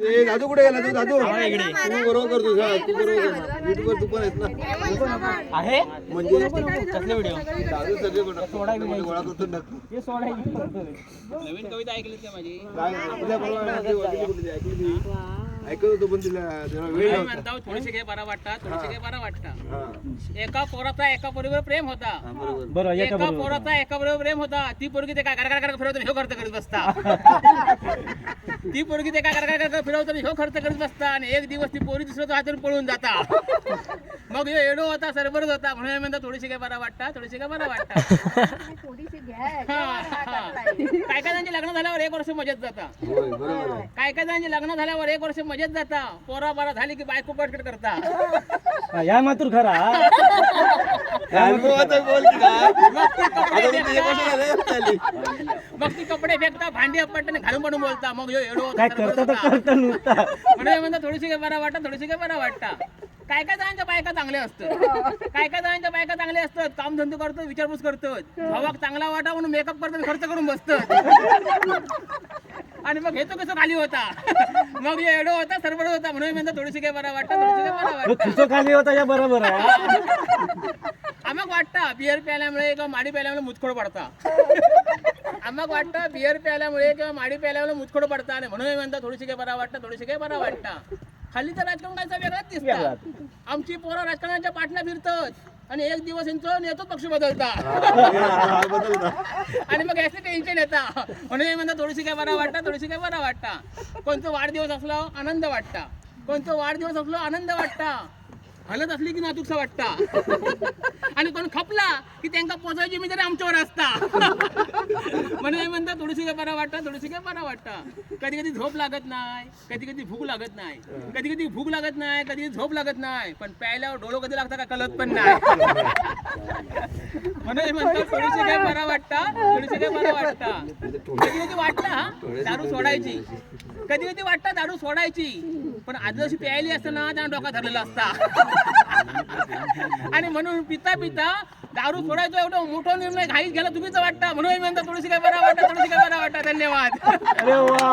ए, दादू कुठे गेला? तू दादू? तू बरोबर करतो हा, तू बरोबर. कर युट्यूबवर तू पण आहेस ना. आहे? म्हणजे? कसले व्हिडिओ दादू सगळे गोळा गोळा करतो टाकतो. हे सोडायची नवीन कविता ऐकलीत का माझी? काय बरोबर ऐकली. ऐकत होतो पण तिला तेव्हा वेळ मी नव्हता. म्हणतो थोडीशी काही बरा वाटता थोडीशी काही बरा वाटता. हा, एका पोराचा एका पोरीवर प्रेम होता. हा, बरोबर. बरं एका पोराचा एका बरोबर प्रेम होता. ती पोरगी ते काय कर कर फिरवतो ह्यो खर्च करत बसता. ती पोरगी ते काय कर कर फिरवतो ह्यो खर्च करत बसता. आणि एक दिवस ती पोरी दुसऱ्या हातून पळून जाता. मग ह्यो एडो होता सरबरच होता. म्हणून मी म्हणतो थोडीशी काय बरा वाटता थोडीशी काय बरा वाटता. थोडीशी घ्या हा. काय काय जणांची लग्न झाल्यावर एक वर्ष मजेत जाता. होय बरोबर आहे. काय काय जणांची लग्न झाल्यावर एक वर्ष मजेत जाता. पोरा बारा झाली की बायको पटकट करता. या मात्र खरा. अनुभवाचं बोल की काय? आता मी तुझ्या कशाला लय झाली? मग ती कपडे फेकता भांडी अपटने घालून पडून बोलता. मग ह्यो काय सरबत करता तर होता. करता नुसता. म्हणून म्हणता थोडीशी काय बरा वाटतं थोडीशी काय बरा वाटतं काय काय जणांच्या बायका चांगल्या असतात. काय काय जणांच्या बायका चांगल्या असतात. काम धंदो करतो विचारपूस करतो भावाक चांगला वाटा म्हणून मेकअप करतो आणि खर्च करून बसतो आणि मग घेतो कसं खाली होता? मग एडो होता सरबर होता म्हणून म्हणता थोडीशी काय बरा वाटतं थोडीशी काय बरा तो वाटतं. खाली होता या बरोबर आहे. आम्हाला वाटतं बिअर प्यायल्यामुळे किंवा माडी प्यायल्यामुळे मुतखोड पडता. आम्हाला वाटतं बिअर प्यायल्यामुळे किंवा माडी प्यायल्यामुळे मुतखोड पडता आणि म्हणून मी म्हणता थोडीशी काय बरा वाटतं थोडीशी काय बरा वाटतं. हल्लीचं राजकारण काय वेगळाच दिसतात आमची पोरं राजकारणाच्या पाठला फिरतात. आणि एक दिवस यांचं नेतो पक्ष बदलता. आणि मग याचं टेन्शन येतं. म्हणून मी म्हणता थोडीशी काय बरा वाटतं थोडीशी काय बरा वाटतं. कोणतं वाढदिवस असलो आनंद वाटता. कोणतं वाढदिवस असलो आनंद वाटता. हलत असली की नातुकसा वाटता. आणि कोण खपला की त्यांना पोचायची मी तरी आमच्यावर असता. म्हणता थोडीशी काय बरा वाटतं थोडीशी काय बरा वाटतं. कधी कधी झोप लागत नाही कधी कधी भूक लागत नाही. कधी कधी भूक लागत नाही कधी कधी झोप लागत नाही. पण प्यायल्यावर डोलो कधी लागतं का कळत पण नाही. म्हणून म्हणतो थोडीशी काय बरा वाटता थोडीशी काय बरा वाटता. कधी कधी वाटतं हा दारू सोडायची. कधी कधी वाटतं दारू सोडायची. पण आज जशी प्यायली असतं ना त्या डोका धरलेला असता. आणि म्हणून पिता पिता दारू सोडायचो एवढा मोठा निर्णय घाईत गेला. तुम्हीच वाटतं. म्हणून मी म्हणतो थोडीशी काय बरा वाटतं थोडीशी काय बरा वाटतं. धन्यवाद. अरे वा.